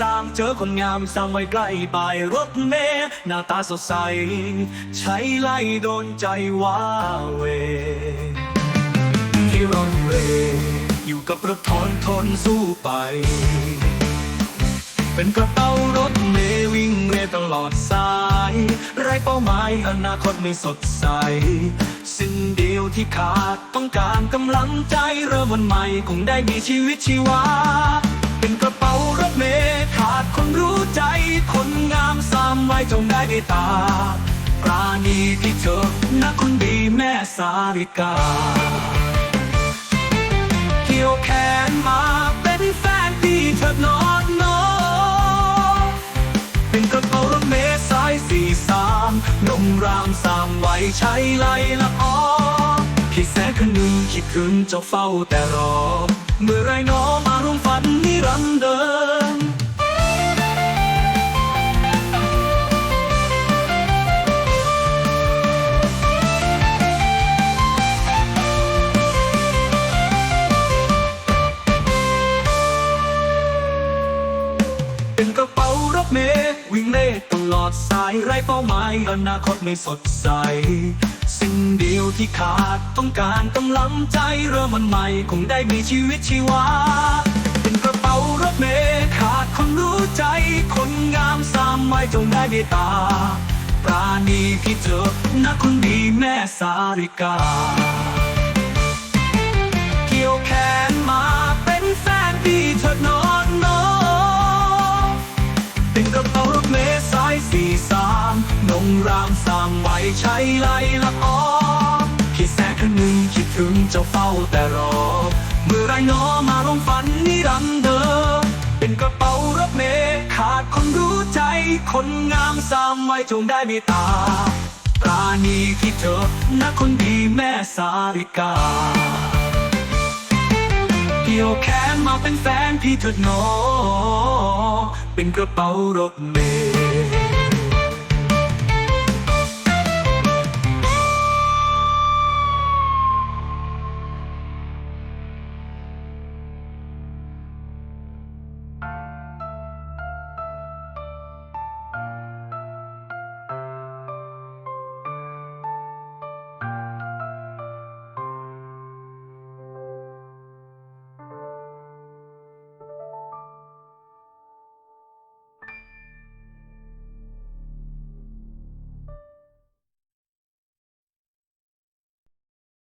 สามเจอคนงามสามไว้ใกล้ปายรถเมล์หน้าตาสดใส ใช้ไล่โดนใจว้าเวที่รอนเวย์อยู่กับรถทนทนสู้ไป เป็นกระเป๋ารถเมล์วิ่งเรตลอดสายไรเป้าหมายอนาคตไม่สดใสสิ่งเดียวที่ขาดต้องการกำลังใจเริ่มวันใหม่คงได้มีชีวิตชีวา เป็นกระเป๋ารถเมล์ขาดคนรู้ใจ คนงามสามไว้จงได้ด้วยตา ปราณีที่เธอนักคนดีแม่สาริกา เกี่ยวแขนมาเป็นแฟนพี่เถิดนอนนอเป็นกระเป๋ารถเมล์สายสี่สามนมรามสามไว้ใช้ไล่ละออพี่แสนคนหนึ่งคิดถึงเจ้าเฝ้าแต่รอ เมื่อไรหนอมา ร่วมฝันนิรันดร์เดิน เป็นกระเป๋ารถเมล์วิ่งเล่ตลอดสายไร้เป้าหมายอนาคตไม่สดใส สิ่งเดียวที่ขาดต้องการกำลังใจเริ่มวันใหม่คงได้มีชีวิตชีวา รถเมล์ขาดคนรู้ใจ คนงามสามไว้จงได้เมตตา ปราณีพี่เจอนักคนดีแม่สาริกา เกี่ยวแขนมาเป็นแฟนพี่เถิดนอนนอเป็นกระเป๋ารถเมล์สายสี่สามนงรามสามไว้ใช้ไล่ละออพี่แสนคนหนึ่งคิดถึงเจ้าเฝ้าแต่รอ เมื่อไรหนอมาลงฝันนิรันดร์ เป็นกระเป๋ารถเมล์ขาดคนรู้ใจ คนงามสามไว้จงได้ไม่ตาปราณีที่เธอนะคนดีแม่สาริกา เกี่ยวแขนมาเป็นแฟนพี่เถิดหนอ เป็นกระเป๋ารถเมล์